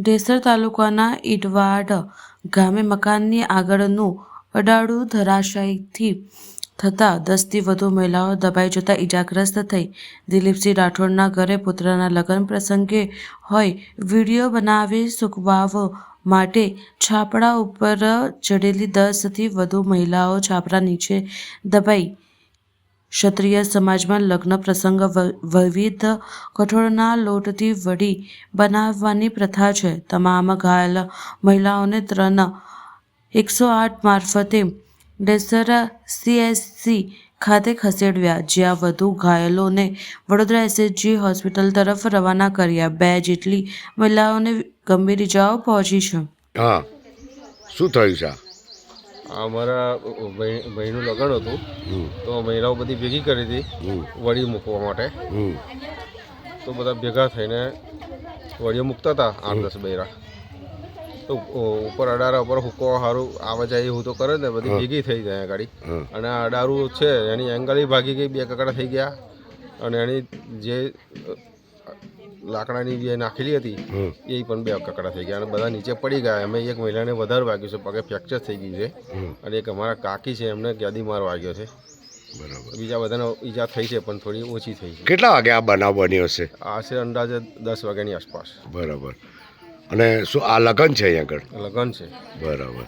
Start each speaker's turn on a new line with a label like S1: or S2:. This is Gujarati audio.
S1: ડેસર તાલુકાના ઈટવાડ ગામે મકાનની આગળનું અડાડું ધરાશાયીથી થતાં દસથી વધુ મહિલાઓ દબાઈ જતા ઈજાગ્રસ્ત થઈ. દિલીપસિંહ રાઠોડના ઘરે પુત્રના લગ્ન પ્રસંગે હોય વીડિયો બનાવી સુકવાવ માટે છાપડા ઉપર ચડેલી દસથી વધુ મહિલાઓ છાપરા નીચે દબાઈ ક્ષત્રિય સમાજમાં લગ્ન પ્રસંગ વિવિધ કઠોળના લોટથી વડી બનાવવાની પ્રથા છે. તમામ ઘાયલ મહિલાઓને ત્રણ એકસો આઠ મારફતે ડેસરા સીએસસી ખાતે ખસેડ્યા, જ્યાં વધુ ઘાયલોને વડોદરા એસએચજી હોસ્પિટલ તરફ રવાના કર્યા. બે જેટલી મહિલાઓને ગંભીર ઇજાઓ પહોંચી છે.
S2: હા. શું થયું છે?
S3: અમારા ભાઈ ભાઈનું લગ્ન હતું. તો મહિલાઓ બધી ભેગી કરી હતી. વળી મૂકવા માટે. તો બધા ભેગા થઈને વડીઓ મૂકતા હતા આઠ દસ બૈરા. તો ઉપર અડારા ઉપર હુકો સારું આવે જાય એવું તો કરે ને બધી ભેગી થઈ જાય ગાડી. અને આ અડારું છે એની એંગલી ભાગી ગઈ બે કકડા થઈ ગયા. અને એની જે લાકડાની જે નાખેલી હતી એ પણ બે કકડા થઈ ગયા અને બધા નીચે પડી ગયા. અમે એક મહિલાને વધારે વાગ્યું છે પગે ફ્રેક્ચર થઈ ગયું છે. અને એક અમારા કાકી છે એમને ગાદી માર વાગ્યો છે.
S2: બરાબર.
S3: બીજા બધાને ઈજા થઈ છે પણ થોડી ઓછી થઈ છે.
S2: કેટલા વાગે આ બનાવ બન્યો છે?
S3: આ છે અંદાજે દસ વાગ્યાની આસપાસ.
S2: બરાબર. અને શું આ લગ્ન છે અહીંયા આગળ?
S3: લગ્ન છે.
S2: બરાબર.